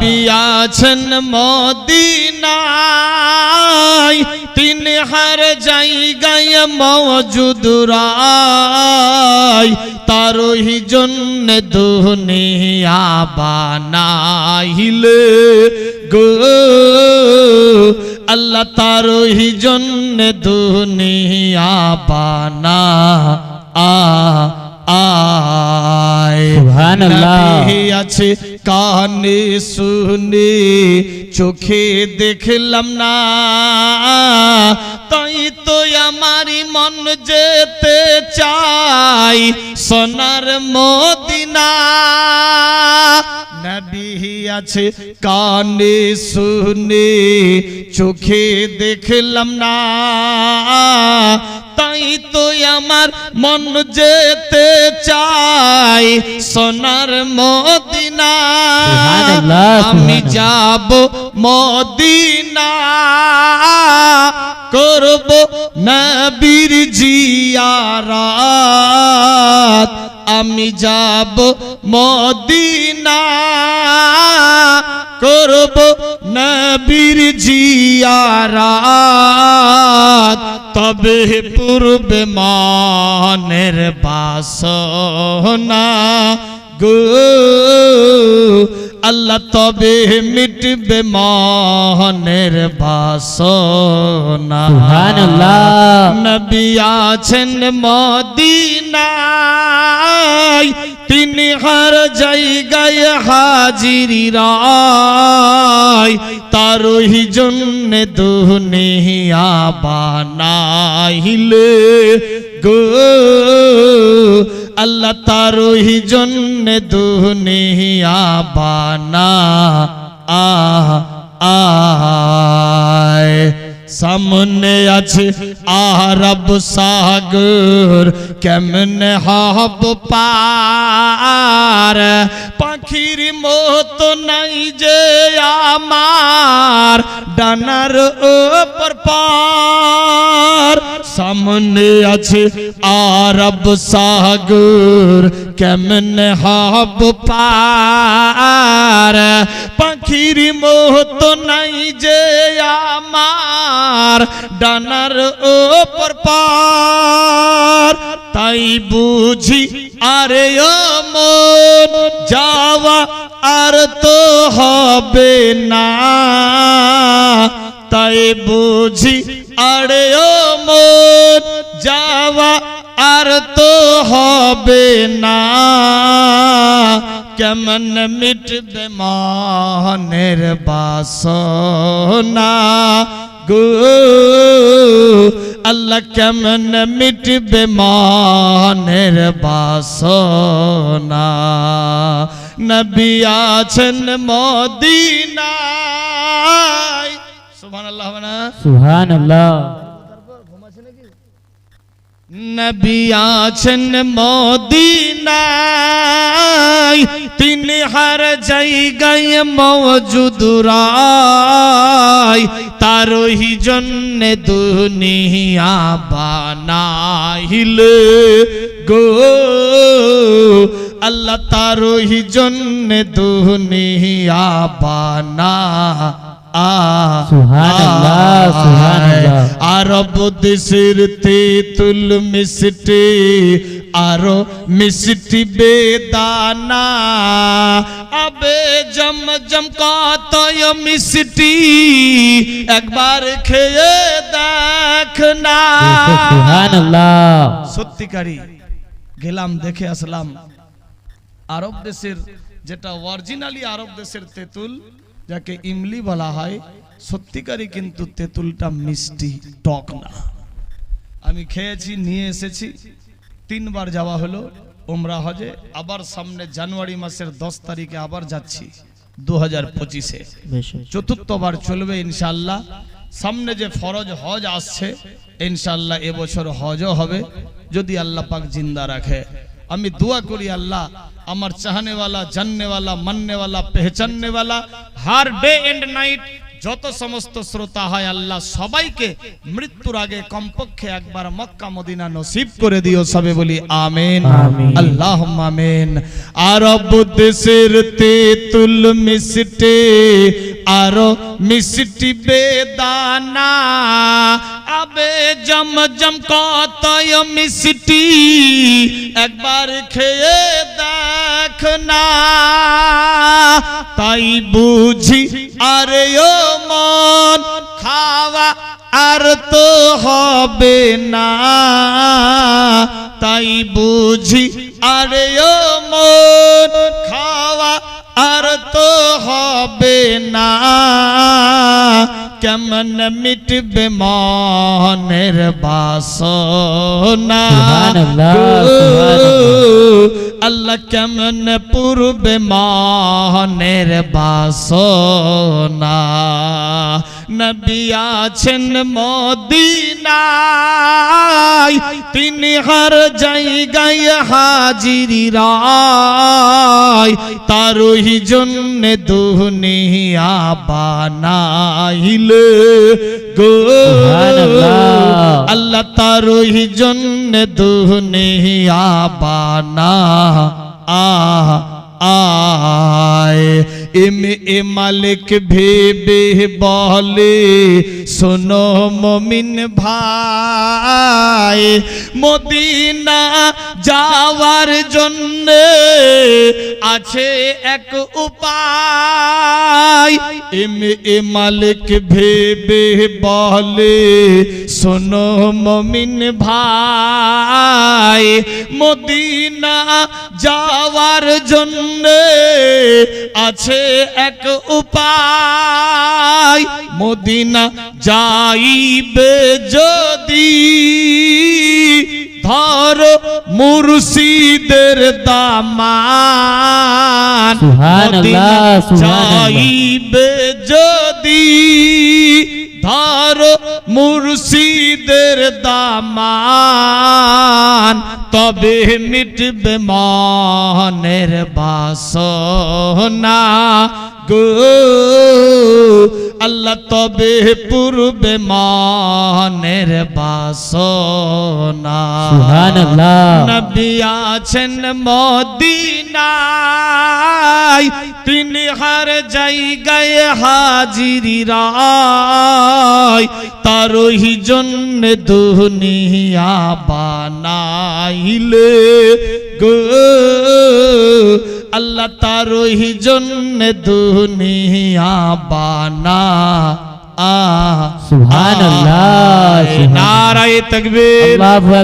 নবী আছেন মদিনায়। তিন হার জায়গায় মজুদ রায়। তারই জন্য দুনিয়া বানাইলে গো। আল্লাহ তারই জন্য দুনিয়া বানা আ আয়। আছে কানে শুনে চোখে দেখলাম না। তাই তো আমারই মন যেতে চাই সোনার মদিনা। নবী আছে কানে শুনে চোখে দেখলাম না। তাই তো আমার মন যেতে চাই সোনার মদিনা। আমি যাব মদিনা। করব নবীর জিয়ারাত। আমি যাব মদিনা। করব নবীর জিয়ারাত। তবে পূর্বে মানের বাসনা গো আল্লাহ তবে মিটবে মনের বাসনা। নবী আছেন মদিনায় তিনি হার জায়গায় হাজিরি রায়। তারই জন্য দুনিয়া বানাইলে গো আল্লাহ তারই জন্য দুনিয়া বানা। আহ আয়। সামনে আছে আরব সাগর কেমনে হব পার? পাখির মতো নাই যে আমার ডানার ওপর পার। সামনে আছে আরব সাগর, কেমনে হব পার? পাখির মতো নাই যে আমার ডানার ওপর পার। তাই বুঝি, আরে মন, যাওয়া আর তো হবে না। তাই বুঝি, আরে মন, যাওয়া আর তো হবে না। কেমন মিটবে মনের বাসনা। গো আল্লাহ কেমন মিটবে মনের বাসনা। নবী আছেন মদিনায়। সুবহানাল্লাহ হবে না? সুবহানাল্লাহ। নবী আছেন মদিনায়। তিনি হার জায়গায় মৌজুদ রায় তারই জন্য দুনিয়া বানাইল গো আল্লাহ তারই জন্য দুনিয়া বানা। আরব দেশের তেঁতুল মিষ্টি আরও মিষ্টি বেদানা। আবে জম জম কত মিষ্টি একবার খেয়ে দেখ না। সত্যিকারী গেলাম দেখে আসলাম। আরব দেশের যেটা অরিজিনালি আরব দেশের তেঁতুল যাকে ইমলি বলা হয় সত্যিকারই কিন্তু তেঁতুলটা মিষ্টি টক না। আমি খেয়েছি নিয়ে এসেছি। তিনবার যাওয়া হলো ওমরা হজে। আবার সামনে জানুয়ারি মাসের দশ তারিখে আবার যাচ্ছি দু হাজার পঁচিশে চতুর্থবার চলবে ইনশাল্লাহ সামনে যে ফরজ হজ আসছে ইনশাল্লাহ এবছর হজও হবে। যদি আল্লাহ পাক জিন্দা রাখে। আমি দোয়া করি আল্লাহ আমার চাহনেওয়ালা জাননেওয়ালা মাননেওয়ালা পেহচাননেওয়ালা হার ডে এন্ড নাইট যত সমস্ত শ্রোতা হয় আল্লাহ সবাইকে মৃত্যুর আগে কমপক্ষে একবার মক্কা মদিনা নসিব করে দিও সবে বলি আমেন। আল্লাহ আমেন। আরব দেশের তেতুল মিষ্টি আরও মিষ্টি বেদানা আবে জম জম কতয় মিষ্টি একবার খেয়ে দেখ না। তাই বুঝি, আরে ও মন, খাওয়া আর তো হবে না। তাই বুঝি, আরে ও মন, খাওয়া আর তো হবে না। কেমন মিটবে মনের বাসনা। আল্লাহ কেমন পূর্বে মনের বাসনা নবী আছেন মদিনায়। তিনি হর জায়গায় হাজির রায়। তারই জন্য দুনিয়া বানাইলে গো। আল্লাহ তারই জন্য দুনিয়া বানা। আহ আয়। এম এ মালিক ভেবে বলে শোনো মমিন ভাই মদিনা যাওয়ার জন্য আছে এক উপায় এম এ মালিক ভেবে বলে শোনো মমিন ভাই মদিনা যাওয়ার জন্য আছে এক উপায়। মদিনা যাইবে যদি ধরো মুর্শিদের দামান। যাইবে যদি ধরো মুর্শিদের দামান। তবে মিটবে মনের বাসনা। গো। আল্লাহ তবে পূর্বে মনের বাসনা। নবী আছেন মদিনায় তিনি হর জায়গায় হাজিরি রায় তারই জন্য দুনিয়া বানাইলে গো। আল্লাহ তারই জন্য দুনিয়া বানা। আ সুবহানাল্লাহ। নারায়ে তাকবীর। আল্লাহু